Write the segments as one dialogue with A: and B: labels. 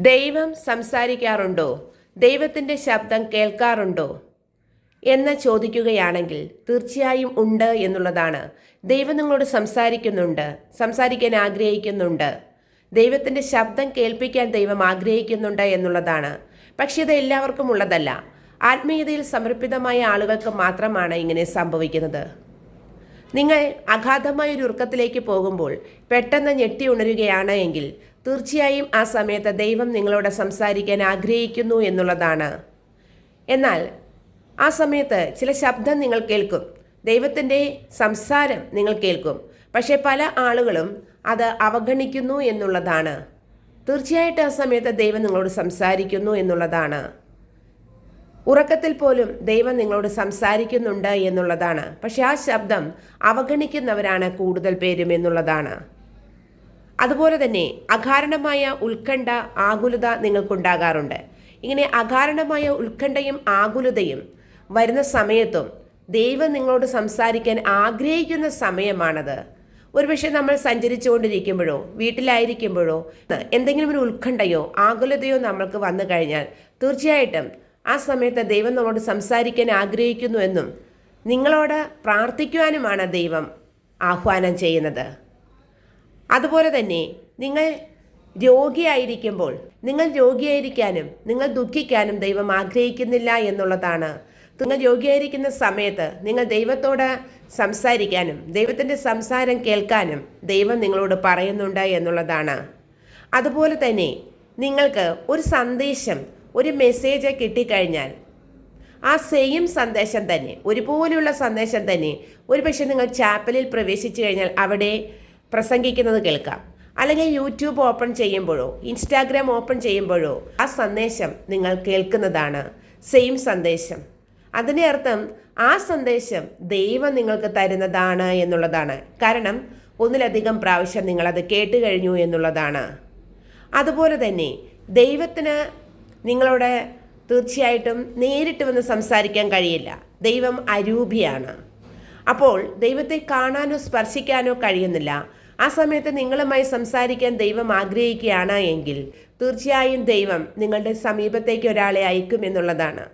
A: ദൈവം സംസാരിക്കാറുണ്ടോ? ദൈവത്തിന്റെ ശബ്ദം കേൾക്കാറുണ്ടോ? എന്ന് ചോദിക്കുകയാണെങ്കിൽ തീർച്ചയായും ഉണ്ട് എന്നുള്ളതാണ്. ദൈവം നിങ്ങളോട് സംസാരിക്കുന്നുണ്ട് സംസാരിക്കാൻ ആഗ്രഹിക്കുന്നുണ്ട്. ദൈവത്തിന്റെ ശബ്ദം കേൾപ്പിക്കാൻ ദൈവം ആഗ്രഹിക്കുന്നുണ്ട് എന്നുള്ളതാണ്. പക്ഷേ ഇത് എല്ലാവർക്കും ഉള്ളതല്ല. ആത്മീയതയിൽ സമർപ്പിതമായ ആളുകൾക്ക് മാത്രമാണ് ഇങ്ങനെ സംഭവിക്കുന്നത്. നിങ്ങൾ അഗാധമായ ഒരു ഉറക്കത്തിലേക്ക് പോകുമ്പോൾ പെട്ടെന്ന് ഞെട്ടി ഉണരുകയാണ് എങ്കിൽ തീർച്ചയായും ആ സമയത്ത് ദൈവം നിങ്ങളോട് സംസാരിക്കാൻ ആഗ്രഹിക്കുന്നു എന്നുള്ളതാണ്. എന്നാൽ ആ സമയത്ത് ചില ശബ്ദം നിങ്ങൾ കേൾക്കും. ദൈവത്തിന്റെ സംസാരം നിങ്ങൾ കേൾക്കും. പക്ഷേ പല ആളുകളും അത് അവഗണിക്കുന്നു എന്നുള്ളതാണ്. തീർച്ചയായിട്ടും ആ സമയത്ത് ദൈവം നിങ്ങളോട് സംസാരിക്കുന്നു എന്നുള്ളതാണ്. ഉറക്കത്തിൽ പോലും ദൈവം നിങ്ങളോട് സംസാരിക്കുന്നുണ്ട് എന്നുള്ളതാണ്. പക്ഷെ ആ ശബ്ദം അവഗണിക്കുന്നവരാണ് കൂടുതൽ പേരും എന്നുള്ളതാണ്. അതുപോലെ തന്നെ അകാരണമായ ഉത്കണ്ഠ ആകുലത നിങ്ങൾക്കുണ്ടാകാറുണ്ട്. ഇങ്ങനെ അകാരണമായ ഉത്കണ്ഠയും ആകുലതയും വരുന്ന സമയത്തും ദൈവം നിങ്ങളോട് സംസാരിക്കാൻ ആഗ്രഹിക്കുന്ന സമയമാണത്. ഒരുപക്ഷെ നമ്മൾ സഞ്ചരിച്ചുകൊണ്ടിരിക്കുമ്പോഴോ വീട്ടിലായിരിക്കുമ്പോഴോ എന്തെങ്കിലും ഒരു ഉത്കണ്ഠയോ ആകുലതയോ നമ്മൾക്ക് വന്നു കഴിഞ്ഞാൽ തീർച്ചയായിട്ടും ആ സമയത്ത് ദൈവം നമ്മളോട് സംസാരിക്കാൻ ആഗ്രഹിക്കുന്നു എന്നും നിങ്ങളോട് പ്രാർത്ഥിക്കുവാനുമാണ് ദൈവം ആഹ്വാനം ചെയ്യുന്നത്. അതുപോലെ തന്നെ നിങ്ങൾ രോഗിയായിരിക്കുമ്പോൾ നിങ്ങൾ രോഗിയായിരിക്കാനും നിങ്ങൾ ദുഃഖിക്കാനും ദൈവം ആഗ്രഹിക്കുന്നില്ല എന്നുള്ളതാണ്. നിങ്ങൾ രോഗിയായിരിക്കുന്ന സമയത്ത് നിങ്ങൾ ദൈവത്തോട് സംസാരിക്കാനും ദൈവത്തിന്റെ സംസാരം കേൾക്കാനും ദൈവം നിങ്ങളോട് പറയുന്നുണ്ട് എന്നുള്ളതാണ്. അതുപോലെ തന്നെ നിങ്ങൾക്ക് ഒരു സന്ദേശം ഒരു മെസ്സേജ് കിട്ടിക്കഴിഞ്ഞാൽ ആ സെയിം സന്ദേശം തന്നെ ഒരുപോലെയുള്ള സന്ദേശം തന്നെ ഒരുപക്ഷെ നിങ്ങൾ ചാപ്പലിൽ പ്രവേശിച്ചു കഴിഞ്ഞാൽ അവിടെ പ്രസംഗിക്കുന്നത് കേൾക്കാം. അല്ലെങ്കിൽ യൂട്യൂബ് ഓപ്പൺ ചെയ്യുമ്പോഴോ ഇൻസ്റ്റാഗ്രാം ഓപ്പൺ ചെയ്യുമ്പോഴോ ആ സന്ദേശം നിങ്ങൾ കേൾക്കുന്നതാണ്. സെയിം സന്ദേശം. അതിന്റെ അർത്ഥം ആ സന്ദേശം ദൈവം നിങ്ങൾക്ക് തരുന്നതാണ് എന്നുള്ളതാണ്. കാരണം ഒന്നിലധികം പ്രാവശ്യം നിങ്ങളത് കേട്ട് കഴിഞ്ഞു എന്നുള്ളതാണ്. അതുപോലെ തന്നെ ദൈവത്തിന് നിങ്ങളോട് തീർച്ചയായിട്ടും നേരിട്ട് വന്ന് സംസാരിക്കാൻ കഴിയില്ല. ദൈവം അരൂപിയാണ്. അപ്പോൾ ദൈവത്തെ കാണാനോ സ്പർശിക്കാനോ കഴിയുന്നില്ല. ആ സമയത്ത് നിങ്ങളുമായി സംസാരിക്കാൻ ദൈവം ആഗ്രഹിക്കുകയാണ് എങ്കിൽ തീർച്ചയായും ദൈവം നിങ്ങളുടെ സമീപത്തേക്ക് ഒരാളെ അയക്കും എന്നുള്ളതാണ്.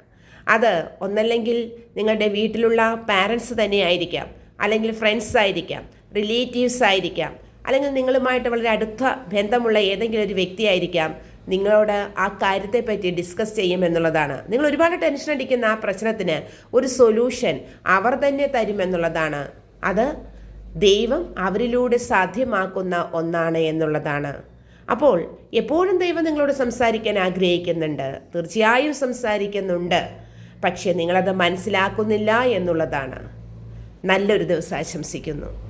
A: അത് ഒന്നല്ലെങ്കിൽ നിങ്ങളുടെ വീട്ടിലുള്ള പാരൻസ് തന്നെ ആയിരിക്കാം അല്ലെങ്കിൽ ഫ്രണ്ട്സ് ആയിരിക്കാം. റിലേറ്റീവ്സ് ആയിരിക്കാം. അല്ലെങ്കിൽ നിങ്ങളുമായിട്ട് വളരെ അടുത്ത ബന്ധമുള്ള ഏതെങ്കിലും ഒരു വ്യക്തിയായിരിക്കാം നിങ്ങളോട് ആ കാര്യത്തെപ്പറ്റി ഡിസ്കസ് ചെയ്യുമെന്നുള്ളതാണ് നിങ്ങൾ ഒരുപാട് ടെൻഷൻ അടിക്കുന്ന ആ പ്രശ്നത്തിന് ഒരു സൊല്യൂഷൻ അവർ തന്നെ തരുമെന്നുള്ളതാണ് അത് ദൈവം അവരിലൂടെ സാധ്യമാക്കുന്ന ഒന്നാണ് എന്നുള്ളതാണ്. അപ്പോൾ എപ്പോഴും ദൈവം നിങ്ങളോട് സംസാരിക്കാൻ ആഗ്രഹിക്കുന്നുണ്ട്. തീർച്ചയായും സംസാരിക്കുന്നുണ്ട്. പക്ഷേ നിങ്ങളത് മനസ്സിലാക്കുന്നില്ല എന്നുള്ളതാണ്. നല്ലൊരു ദിവസം ആശംസിക്കുന്നു.